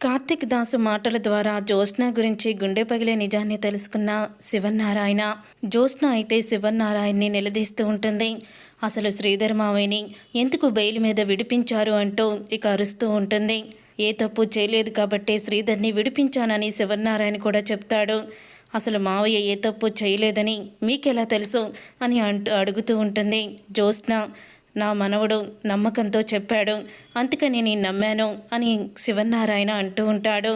కార్తిక్ దాసు మాటల ద్వారా జ్యోత్స్న గురించి గుండె పగిలే నిజాన్ని తెలుసుకున్న శివన్నారాయణ. జ్యోత్స్న అయితే శివన్నారాయణని నిలదీస్తూ ఉంటుంది. అసలు శ్రీధర్ మావయ్యని ఎందుకు బెయిల్ మీద విడిపించారు అంటూ ఇక అరుస్తూ ఉంటుంది. ఏ తప్పు చేయలేదు కాబట్టి శ్రీధర్ని విడిపించానని శివన్నారాయణ కూడా చెప్తాడు. అసలు మావయ్య ఏ తప్పు చేయలేదని మీకెలా తెలుసు అని అంటూ అడుగుతూ ఉంటుంది జ్యోత్స్న. నా మనవడు నమ్మకంతో చెప్పాడు. అందుకని నేను నమ్మాను అని శివనారాయణ అంటూ ఉంటాడు.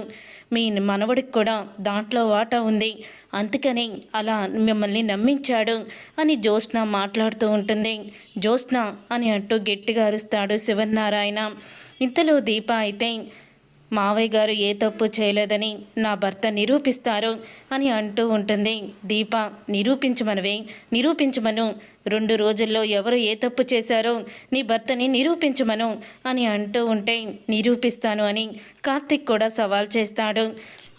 మీ మనవడికి కూడా దాంట్లో వాటా ఉంది. అందుకని అలా మిమ్మల్ని నమ్మించాడు అని జ్యోత్స్న మాట్లాడుతూ ఉంటుంది. జ్యోత్స్న అని అంటూ గట్టిగా అరుస్తాడు శివనారాయణ ఇంతలో దీప అయితే మావయ్య గారు ఏ తప్పు చేయలేదని నా భర్త నిరూపిస్తారు అని అంటూ ఉంటుంది. దీప నిరూపించమనవే నిరూపించమను. రెండు రోజుల్లో ఎవరు ఏ తప్పు చేశారో నీ భర్తని నిరూపించమను అని అంటూ ఉంటే నిరూపిస్తాను అని కార్తిక్ కూడా సవాల్ చేస్తాడు.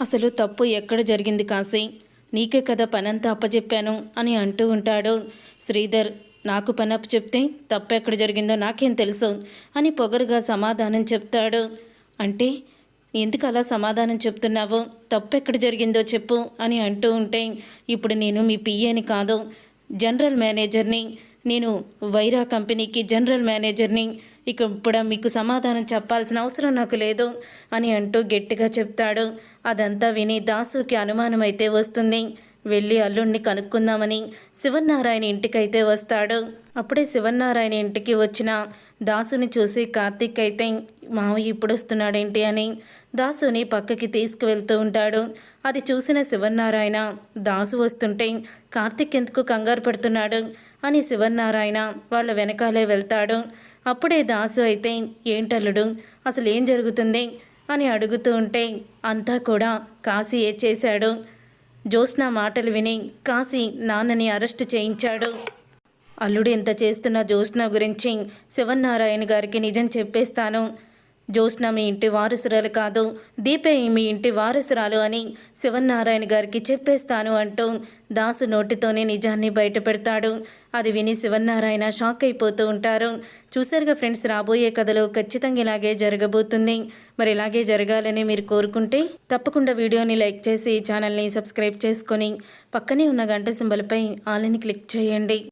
అసలు తప్పు ఎక్కడ జరిగింది కాశీ? నీకే కదా పనంతా అప్పచెప్పాను అని అంటూ ఉంటాడు. శ్రీధర్ నాకు పని అప్పు చెప్తే తప్పు ఎక్కడ జరిగిందో నాకేం తెలుసు అని పొగరుగా సమాధానం చెప్తాడు. అంటే ఎందుకు అలా సమాధానం చెప్తున్నావు? తప్పు ఎక్కడ జరిగిందో చెప్పు అని అంటూ ఉంటే ఇప్పుడు నేను మీ పిఏని కాదు జనరల్ మేనేజర్ని. నేను వైరా కంపెనీకి జనరల్ మేనేజర్ని. ఇక ఇప్పుడు మీకు సమాధానం చెప్పాల్సిన అవసరం నాకు లేదు అని అంటూ గట్టిగా చెప్తాడు. అదంతా విని దాసుకి అనుమానం అయితే వస్తుంది. వెళ్ళి అల్లుణ్ణి కనుక్కుందామని శివనారాయణ ఇంటికైతే వస్తాడు. అప్పుడే శివనారాయణ ఇంటికి వచ్చిన దాసుని చూసి కార్తీక్ అయితే మావయ్య ఇప్పుడు వస్తున్నాడేంటి అని దాసుని పక్కకి తీసుకువెళ్తూ ఉంటాడు. అది చూసిన శివనారాయణ దాసు వస్తుంటే కార్తీక్ ఎందుకు కంగారు పడుతున్నాడు? అని శివనారాయణ వాళ్ళ వెనకాలే వెళ్తాడు. అప్పుడే దాసు అయితే ఏంటల్లుడు అసలు ఏం జరుగుతుంది? అని అడుగుతూ ఉంటే అంతా కూడా కాశీ ఏ చేశాడు. జ్యోత్స్న మాటలు విని కాశీ నాన్నని అరెస్టు చేయించాడు. అల్లుడు ఎంత చేస్తున్న జ్యోత్స్న గురించి శివన్నారాయణ గారికి నిజం చెప్పేస్తాను. జ్యోత్స్న మీ ఇంటి వారసురాలు కాదు దీపే మీ ఇంటి వారసురాలు అని శివనారాయణ గారికి చెప్పేస్తాను అంటూ దాసు నోటితోనే నిజాన్ని బయటపెడతాడు. అది విని శివనారాయణ షాక్ అయిపోతూ ఉంటారు. చూసారుగా ఫ్రెండ్స్ రాబోయే కథలో ఖచ్చితంగా ఇలాగే జరగబోతుంది. మరి ఇలాగే జరగాలని మీరు కోరుకుంటే తప్పకుండా వీడియోని లైక్ చేసి ఛానల్ని సబ్స్క్రైబ్ చేసుకొని పక్కనే ఉన్న గంట సింబల్పై ఆలని క్లిక్ చేయండి.